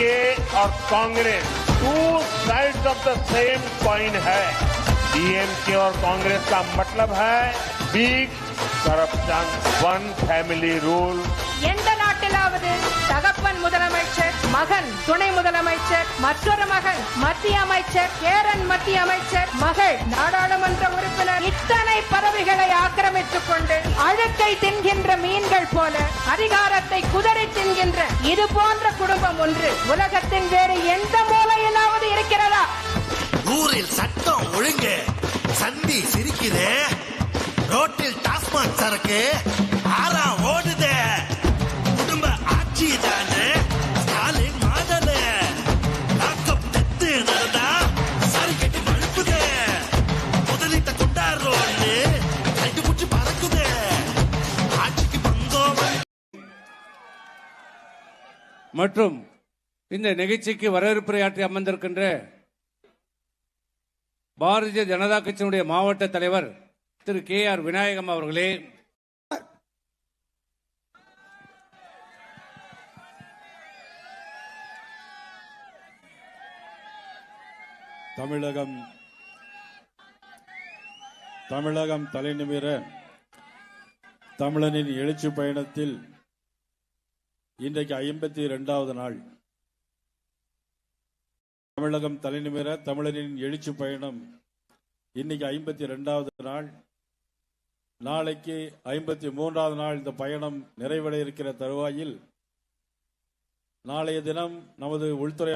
DMK और Congress two sides of the same coin है DMK और कांग्रेस का मतलब है big corruption one family rule எந்த நாட்டிலாவது தகப்பன் முதலமைச்சர் மகன் துணை முதலமைச்சர் மற்றொரு மகன் மத்திய அமைச்சர் பேரன் மத்திய அமைச்சர் மகள் நாடாளுமன்ற உறுப்பினர் இத்தனை பதவிகளை பெற்றுக் கொண்டு அழுக்கை தின்கின்ற மீன்கள் போல அதிகாரத்தை குதறி தின்கின்ற இது போன்ற குடும்பம் ஒன்று. உலகத்தின் வேறு எந்த மூலையிலாவது இருக்கிறதா? ஊரில் சட்டம் ஒழுங்கு. சந்தி சிரிக்குது. ரோட்டில் டாஸ்மாக் சரக்கு. மற்றும் இந்த நிகழ்ச்சிக்கு வரவேற்புரையாற்றி அமர்ந்திருக்கின்ற பாரதிய ஜனதா கட்சியினுடைய மாவட்ட தலைவர் திரு கே ஆர் விநாயகம் அவர்களே. தமிழகம் தமிழகம் தலைநிமிர தமிழனின் எழுச்சி பயணத்தில் இன்றைக்கு ஐம்பத்தி இரண்டாவது நாள். தமிழகம் தலைநிமிர தமிழரின் எழுச்சி பயணம் இன்னைக்கு ஐம்பத்தி இரண்டாவது நாள். நாளைக்கு ஐம்பத்தி மூன்றாவது நாள் இந்த பயணம் நிறைவடைய இருக்கிற தருவாயில் நாளைய தினம் நமது உள்துறை